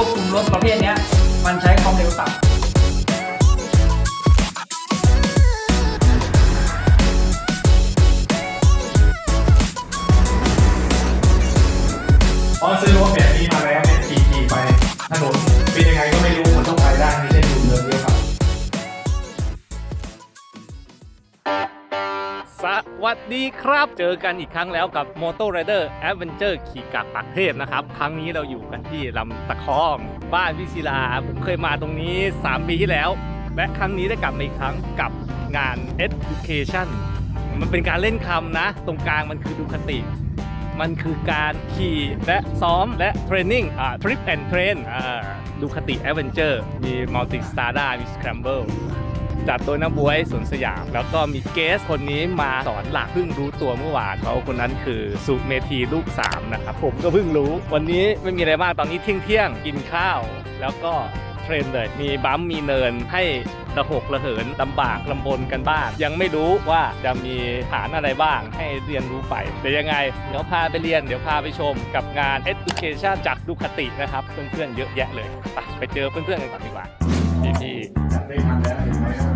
ควบคุมรถประเภทนี้มันใช้ความเร็วต่ำ วัสดีครับ เจอกันอีกครั้งแล้วกับ Moto Rider Adventure ขี่กากปากเทพนะครับ ครั้งนี้เราอยู่กันที่ลำตะคอง บ้านพิศิลา ผมเคยมาตรงนี้ 3 ปีที่แล้ว และครั้งนี้ได้กลับมาอีกครั้งกับงาน Education มันเป็นการเล่นคำนะ ตรงกลางมันคือดูคติ มันคือการขี่และซ้อมและเทรนนิ่งอ่า Trip and Train อ่าดูคติ Adventure มี Multi Strada มี Scramble จัดโดยน้าบวยสวนสยาม แล้วก็มีเกสคนนี้มาสอนหลักเพิ่งรู้ตัวเมื่อวานเขาคนนั้นคือสุเมธีลูก3นะครับผมก็เพิ่งรู้ วันนี้ไม่มีอะไรมากตอนนี้เที่ยงเที่ยงกินข้าว แล้วก็เทรนเลยมีบัมมีเนินให้ระหกระเหินลำบากลำบนกันบ้าง ยังไม่รู้ว่าจะมีฐานอะไรบ้างให้เรียนรู้ไปแต่ยังไง เดี๋ยวพาไปเรียนเดี๋ยวพาไปชมกับงาน Education จากดูคตินะครับ เพื่อนๆเยอะแยะเลย ไปไปเจอเพื่อนๆกันก่อนดีกว่าพี่ๆ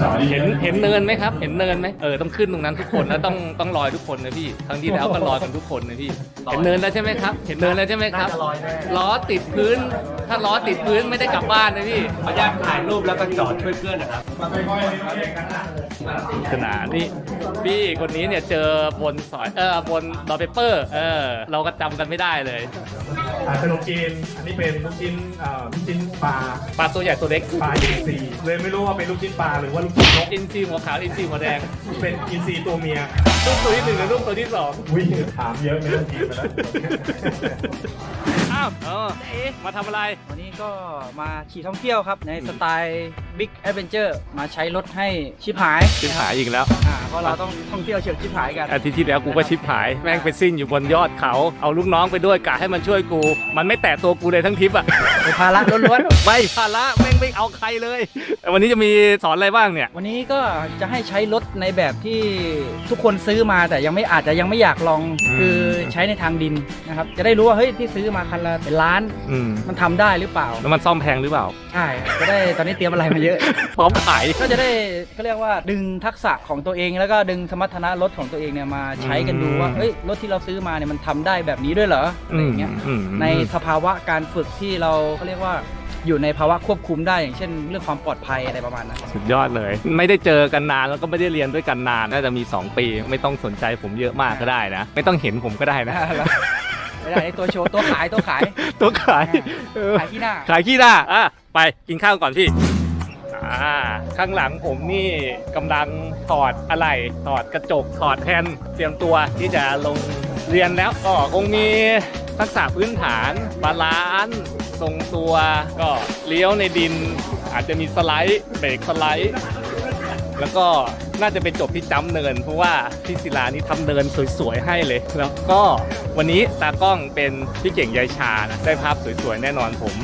จับได้ทันแล้วเห็นไหมลูกสาวเห็นเห็นเนินไหมครับ เห็นเนินไหมเออต้องขึ้นตรงนั้นทุกคนแล้วต้องต้องลอยทุกคนนะพี่ครั้งที่แล้วก็ลอยกันทุกคนนะพี่เห็นเนินแล้วใช่ไหมครับ เห็นเนินแล้วใช่ไหมครับน่าจะลอยแน่ล้อติดพื้น ถ้าล้อติดพื้นไม่ได้กลับบ้านนะพี่ขออนุญาตถ่ายรูปแล้วก็จอดช่วยเพื่อนนะครับมาค่อยๆนี่มาเรียนกันนะขนาดนี่พี่คนนี้เนี่ยเจอบนสอยเออบนดอเปเปอร์เออเราก็จำกันไม่ได้เลยอ่าขนมจีนอันนี้เป็นลูกชิ้นเอ่อลูกชิ้นปลาปลาตัวใหญ่ตัวเล็กปลาอินทรีเลยไม่รู้ว่าเป็นลูกชิ้นปลาหรือว่าลูกชิ้นนกอินซีหัวขาวอินซีหัวแดงเป็นอินทรีตัวเมียลูกตัวที่หนึ่งกับลูกตัวที่สองวิ่งถามเยอะไม่ต้องกินไปแล้วอ้าวเออเอ๊ะมาทำอะไร วันนี้ก็มาขี่ท่องเที่ยวครับ ในสไตล์ Big Adventure มาใช้รถให้ชิบหายชิบหายอีกแล้ว อ่าเพราะเราต้องท่องเที่ยวเชิงชิบหายกันอาทิตย์ที่แล้วกูก็ชิบหาย แม่งไปซิ่งอยู่บนยอดเขา เอาลูกน้องไปด้วยกะให้มันช่วยกู มันไม่แตะตัวกูเลยทั้งทริปอะ เป็นภาระล้วนไม่ภาระแม่งไม่เอาใครเลยแต่วันนี้จะมีสอนอะไรบ้างเนี่ย ๆ วันนี้ก็จะให้ใช้รถในแบบที่ทุกคนซื้อมาแต่ยังไม่อาจจะยังไม่อยากลอง อืม คือใช้ในทางดินนะครับ จะได้รู้ว่าเฮ้ยที่ซื้อมาคันละเป็นล้าน อืมมันทำได้หรือเปล่าแล้วมันซ่อมแพงหรือเปล่า ใช่จะได้ตอนนี้เตรียมอะไรมาเยอะ พร้อมขาย ก็จะได้เขาเรียกว่าดึงทักษะของตัวเอง แล้วก็ดึงสมรรถนะรถของตัวเองเนี่ยมาใช้กันดูว่าอืมเฮ้ยรถที่เราซื้อมาเนี่ยมันทำได้แบบนี้ด้วยเหรออะไรอย่างเงี้ยอืมในสภาวะการฝึกที่เราเขาเรียกว่าอยู่ในภาวะควบคุมได้อย่างเช่น เรื่องความปลอดภัยอะไรประมาณนั้น สุดยอดเลย ไม่ได้เจอกันนานแล้วก็ไม่ได้เรียนด้วยกันนาน น่าจะมี 2 ปี ไม่ต้องสนใจผมเยอะมากก็ได้นะ ไม่ต้องเห็นผมก็ได้นะ ไม่ได้ไอ้ตัวโชว์ตัวขายตัวขายตัวขายเออขายที่หน้าขายขี้หน้าอะไปกินข้าวก่อนพี่อ่าข้างหลังผมนี่กำลังถอดอะไรถอดกระจกถอดแผ่นเตรียมตัวที่จะลงเรียนแล้วก็คงมีทักษะพื้นฐานบาลานซ์ทรงตัวก็เลี้ยวในดิน อาจจะมีสไลด์เบรกสไลด์ แล้วก็ น่าจะไปจบที่จัมป์เนิน เพราะว่าพี่ศิลานี่ทำเนินสวยๆให้เลย แล้วก็วันนี้ตากล้องเป็นพี่เก่งยายชานะได้ภาพสวยๆแน่นอนผม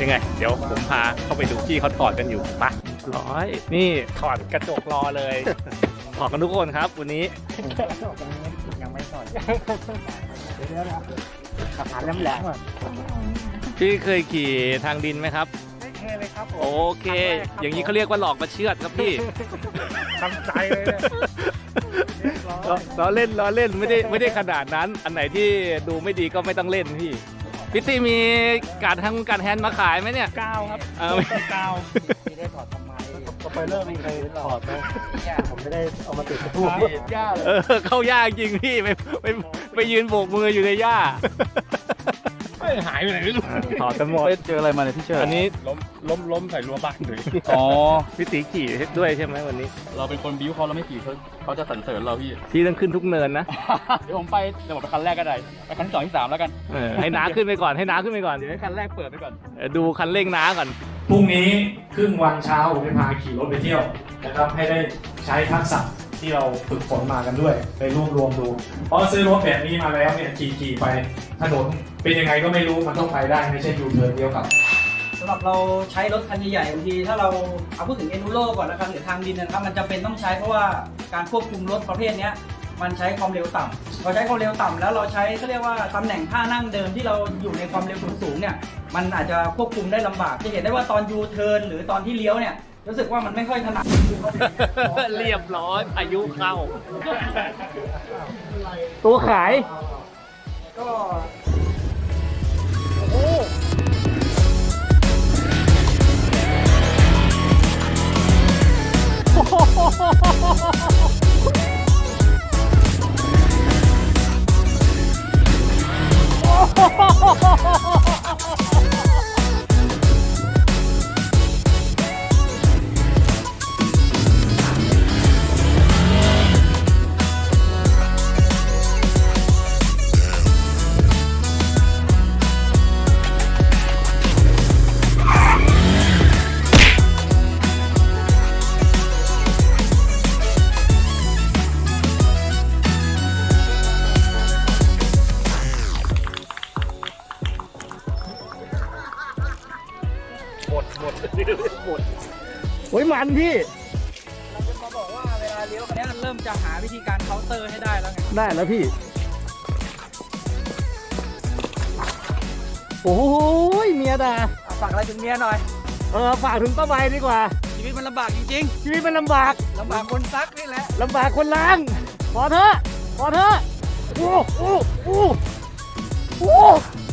ยังไง เดี๋ยวผมพาเข้าไปดูที่เขาถอดกันอยู่ไปะร้อย นี่ถอดกระจกรอเลยถอดกันทุกคนครับ วันนี้ยังไม่ถอดเดี๋ยวนะขับผ่านน้ำแหลมพี่เคยขี่ทางดินไหมครับไม่เคยเลยครับผโอมเค อย่างนี้เขาเรียกว่าหลอกมาเชือดครับพี่ ทำใจเลยเนี่ยล้อล้อเล่นล้อเล่นไม่ได้ไม่ได้ขนาดนั้น อันไหนที่ดูไม่ดีก็ไม่ต้องเล่นพี่พี่ตี้มีการทั้งการแฮนด์มาขายไหมเนี่ย ก้าวครับเออก้าวไม่ได้ถอดทำไมสปอยเลอร์ไม่เคยถอดนะผมไม่ได้เอามาติดกระทู้ย่าเลยเออเข้ายากจริงพี่ไปไปไปยืนโบกมืออยู่ในหญ้า หายไปไหนไม่รู้ถอดกันหมดเจออะไรมาเนี่ยพี่เชิญอันนี้ล้มล้มล้มใส่รั้วบ้านเลยอ๋อพี่ตีขี่ด้วยใช่ไหมวันนี้ เราเป็นคนบิ้วเขาเราไม่ขี่เขาเขาจะสรรเสริญเราพี่พี่ต้องขึ้นทุกเนินนะเดี๋ยวผมไปเดี๋ยวผมไปคันแรกก็ได้ไปคันที่สองที่สามแล้วกันเออให้น้าขึ้นไปก่อนให้น้าขึ้นไปก่อนเดี๋ยวให้คันแรกเปิดไปก่อนเออดูคันเร่งน้าก่อนพรุ่งนี้ครึ่งวันเช้าผมจะพาขี่รถไปเที่ยวนะครับให้ได้ใช้ทักษะที่เราฝึกฝนมากันด้วย ไปรวบรวมดูเพราะซื้อรถแบบนี้มาแล้วเนี่ยขี่ขี่ไปถนน เป็นยังไงก็ไม่รู้มันต้องไปได้ไม่ใช่อยู่เดินเดียวกับ สำหรับเราใช้รถคันใหญ่ๆบางทีถ้าเราเอาพูดถึงเอนูโรก่อนนะครับหรือทางดินนะครับมันจำเป็นต้องใช้เพราะว่าการควบคุมรถประเภทเนี้ยมันใช้ความเร็วต่ำเราใช้ความเร็วต่ำแล้วเราใช้เขาเรียกว่าตำแหน่งท่านั่งเดิมที่เราอยู่ในความเร็วสูงๆเนี่ยมันอาจจะควบคุมได้ลำบากจะเห็นได้ว่าตอนยูเทิร์นหรือตอนที่เลี้ยวเนี่ยรู้สึกว่ามันไม่ค่อยถนัด เรียบร้อยอายุเข้า ตัวขาย ก็ ほほほほほほ โอ้ยมันพี่ เราจะมาบอกว่าเวลาเลี้ยวคันนี้เริ่มจะหาวิธีการเคาน์เตอร์ให้ได้แล้วไงได้แล้วพี่ โอ้ยเมียด่าเอาฝากอะไรถึงเมียหน่อย เออฝากถึงป้าใบดีกว่า ชีวิตมันลำบากจริงชีวิตมันลำบากๆลำบากคนซักนี่แหละ ลำบากคนล้างพอเถอะพอเถอะโอ้โอ้โอ้โอ้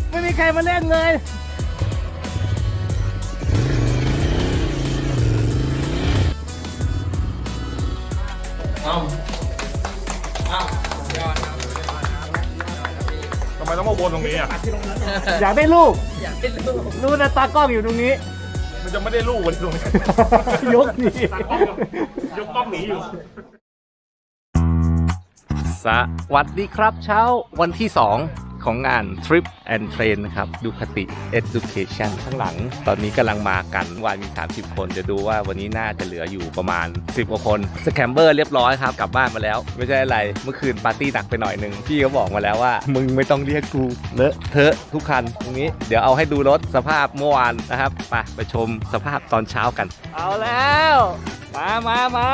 ไม่มีใครมาเล่นเลย ทำไมต้องมาวนตรงนี้อะ อยากได้ลูกอยากเป็นลูกรู้นะตากล้องอยู่ตรงนี้ มันจะไม่ได้ลูกวันตรงนี้ ยกหนียกกล้องหนีอยู่ สวัสดีครับเช้าวันที่2 ของงาน Trip and Train นะครับดูคติ Education ข้างหลัง ตอนนี้กำลังมากันวันมี 30 คนจะดูว่าวันนี้น่าจะเหลืออยู่ประมาณ 10กว่าคนสแคมเบอร์เรียบร้อยครับ กลับบ้านมาแล้ว ไม่ใช่อะไร เมื่อคืนปาร์ตี้หนักไปหน่อยหนึ่งพี่เขาบอกมาแล้วว่า มึงไม่ต้องเรียกกูเลอะเทอะทุกคันตรงนี้เดี๋ยวเอาให้ดูรถสภาพเมื่อวานนะครับไปไปชมสภาพตอนเช้ากัน เอาแล้ว มามามา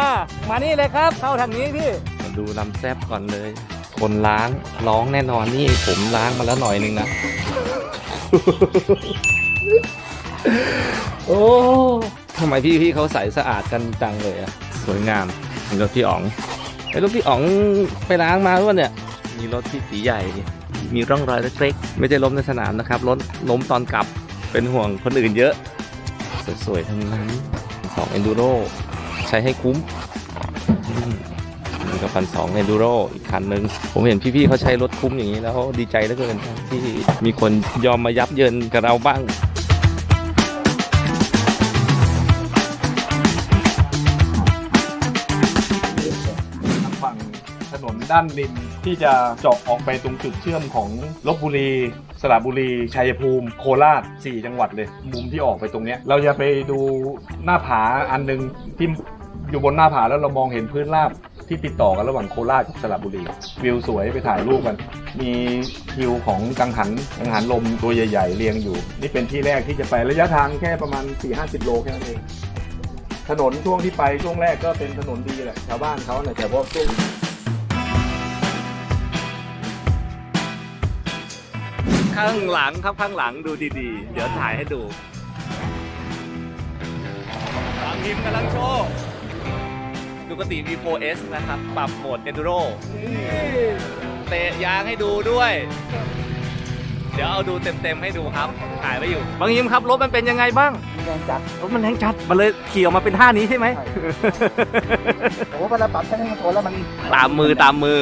มานี่เลยครับเข้าทางนี้พี่มาดูลำแซบก่อนเลย คนล้างร้องแน่นอนนี่ผมล้างมาแล้วหน่อยนึงนะโอ้ทำไมพี่พี่เขาใสสะอาดกันจังเลยอะสวยงามมีรถพี่อ๋องไอ้รถพี่อ๋องไปล้างมาหรือเปล่าเนี่ย มีรถที่สีใหญ่ มีร่องรอยเล็กๆไม่ใช่ล้มในสนามนะครับล้มล้มตอนกลับเป็นห่วงคนอื่นเยอะ สวยๆทั้งนั้นสองเอนดูโรใช้ให้คุ้ม นี่ก็พันสองเอนดูโรอีกคันหนึ่งผมเห็นพี่ๆเขาใช้รถคุ้มอย่างนี้แล้วดีใจเหลือเกินที่มีคนยอมมายับเยินกับเราบ้างฝั่งถนนด้านริมที่จะเจาะออกไปตรงจุดเชื่อมของลบบุรี สระบุรี ชัยภูมิ โคราช 4 จังหวัดเลย มุมที่ออกไปตรงเนี้ยเราจะไปดูหน้าผาอันหนึงที่อยู่บนหน้าผาแล้วเรามองเห็นพื้นราบ ที่ติดต่อกันระหว่างโคราชกับสระบุรี วิวสวยไปถ่ายรูปกัน มีทิวของกังหันกังหันลมตัวใหญ่ ๆ เรียงอยู่ นี่เป็นที่แรกที่จะไประยะทางแค่ประมาณ 4-50 โลแค่นั้นเองถนนช่วงที่ไปช่วงแรกก็เป็นถนนดีแหละชาวบ้านเขาเนี่ยแต่ว่าช่วงข้างหลังครับข้างหลังดูดีๆ เดี๋ยวถ่ายให้ดูบางทีมกำลังโชว์ ดูกติ V4S นะครับ ปรับโหมด Enduro เตะยางให้ดูด้วย เดี๋ยวเอาดูเต็มๆให้ดูครับถ่ายไว้อยู่ บางยิมครับ รถมันเป็นยังไงบ้าง แรงจัดรถมันแรงจัด มันเลยขี่ออกมาเป็นท่านี้ใช่ไหม ผมว่าเวลาปรับแค่นี้มันโทนแล้วมัน ตามมือตามมือ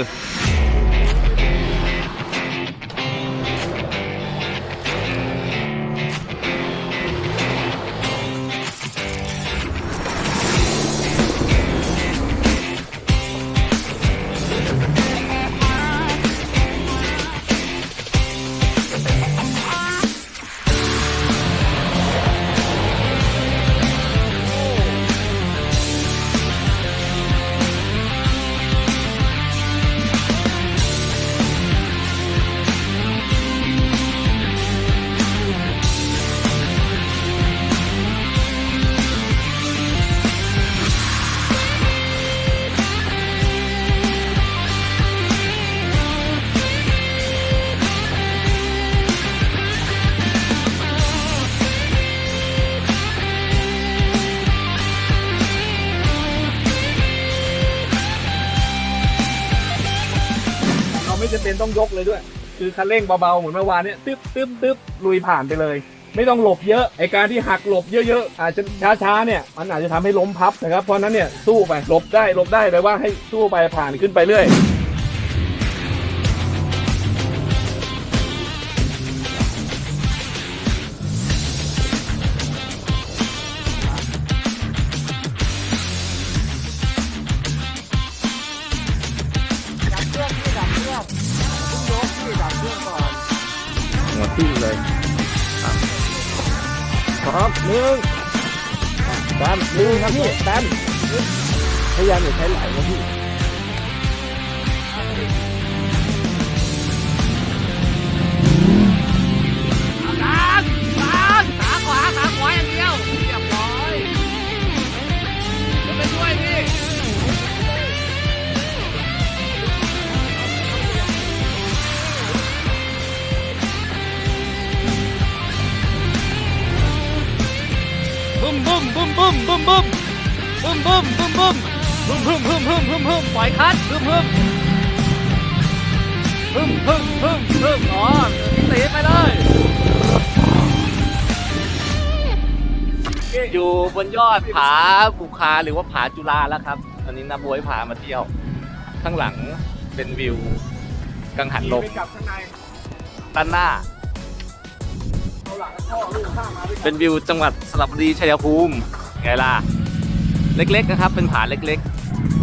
ต้องยกเลยด้วย คือคันเร่งเบาๆเหมือนเมื่อวานเนี้ยตึ๊บตึ๊บตึ๊บลุยผ่านไปเลย ไม่ต้องหลบเยอะไอการที่หักหลบเยอะๆอาจจะช้าๆเนี่ยมันอาจจะทำให้ล้มพับนะครับเพราะนั้นเนี่ยสู้ไปหลบได้หลบได้แปลว่าให้สู้ไปผ่านขึ้นไปเรื่อย หัวที่เลยพร้อมหนึ่งแต้มหนึ่งครับพี่แต้มพยายามอย่าใช้ไหลนะพี่ บึ้มบึ้มบึ้มบึ้มบึ้มบึ้มบึ้มบึ้มบึ้มบึ้มบึ้มบึ้มบึ้มปล่อยคัดบึ้มบึ้มบึ้มบึ้มบึ้มบึ้มอ๋อตีไปเลยอยู่บนยอดผาบุคาหรือว่าผาจุฬาแล้วครับตอนนี้นับบวยผามาเที่ยว ข้างหลังเป็นวิว กังหันลมด้านหน้า เป็นวิวจังหวัดสระบุรีชัยภูมิ ไงล่ะ เล็กๆนะครับ เป็นผาเล็ก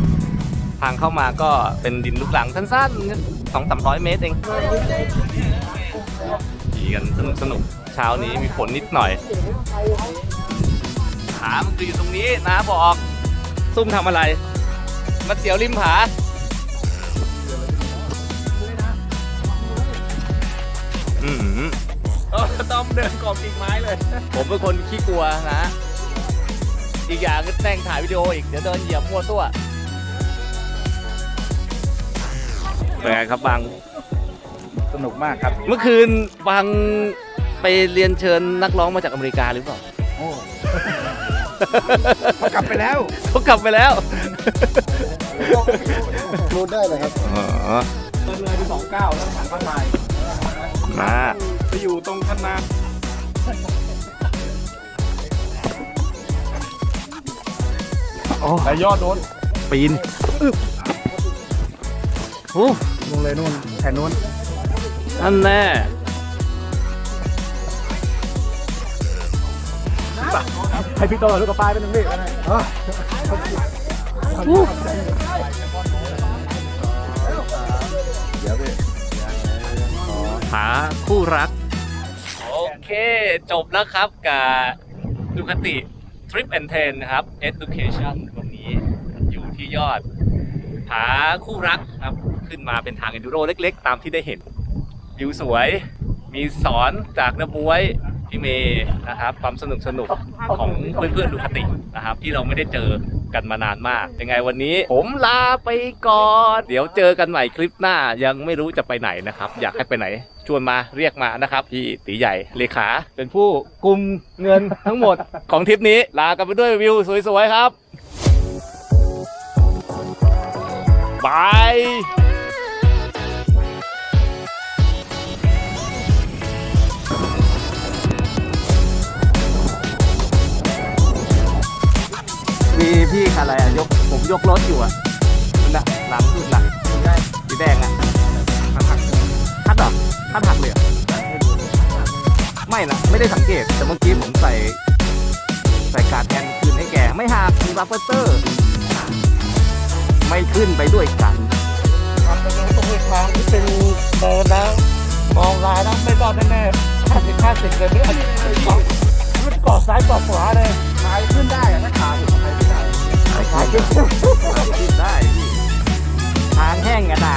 ๆ ทางเข้ามาก็เป็นดินลูกหลังสั้นๆสองสามร้อยเมตรเองขี่กันสนุกสนุกๆเช้านี้มีฝนนิดหน่อยผามันคืออยู่ตรงนี้นะบอกซุ่มทำอะไร มาเสียวริมผาอืมเออต้องเดินกอบกิ่งไม้เลย ผมเป็นคนขี้กลัวนะ อีกอย่างก็แต่งถ่ายวิดีโออีก เดี๋ยวเดินเหยียบมั่วตัวเป็นไงครับบาง สนุกมากครับ เมื่อคืนบางไปเรียนเชิญนักร้องมาจากอเมริกาหรือเปล่าเขากลับไปแล้วเขากลับไปแล้วรู้ได้เลยครับอ๋อเดินเลยไปสองเก้าแล้วผ่านบ้านลายมาไปอยู่ตรงคันน โอ้แต่ยอดโน้นปีนอึ๊บโอ้ลงเลยนู่นแผนนู้นนั่นแน่ให้พี่โตลูกกระปายไปหนึ่งดิหาคู่รัก โอเค จบแล้วครับกับดูคติ Trip and Ten นะครับ Education วันนี้อ ยอดหาคู่รักครับ ขึ้นมาเป็นทาง Enduro เล็กๆ ตามที่ได้เห็น วิวสวย มีสอนจากนบวยพี่เมย์นะครับความสนุกสนุกของเพื่อนๆดูคตินะครับ ที่เราไม่ได้เจอกันมานานมาก ยังไงวันนี้ ผมลาไปก่อน เดี๋ยวเจอกันใหม่คลิปหน้ายังไม่รู้จะไปไหนนะครับ อยากให้ไปไหน ชวนมาเรียกมานะครับ พี่ตีใหญ่เลขา เป็นผู้กุมเงินทั้งหมดของทริปนี้ ลากันไปด้วยวิวสวยๆครับ บายมีพี่อะไรอะยกผมยกรถอยู่อะนั่นน่ะหลังสุดน่ะสีแดงอะคัดหักคัดเหรอคัดหักเลยเหรอไม่นะไม่ได้สังเกตแต่เมื่อกี้ผมใส่ ใส่การแทนคืนให้แก ไม่หักมีบัฟเฟอร์ ไม่ขึ้นไปด้วยกันตรงทางที่เป็นเดินแล้ว มองลายแล้วไม่รอดแน่ๆห้าสิบห้าสิบเลยไม่มันเกาะซ้ายเกาะขวาเลยขายขึ้นได้อะถ้าขาอยู่ขายไม่ได้ขายขึ้นขึ้นได้พี่ทางแห้งกันได้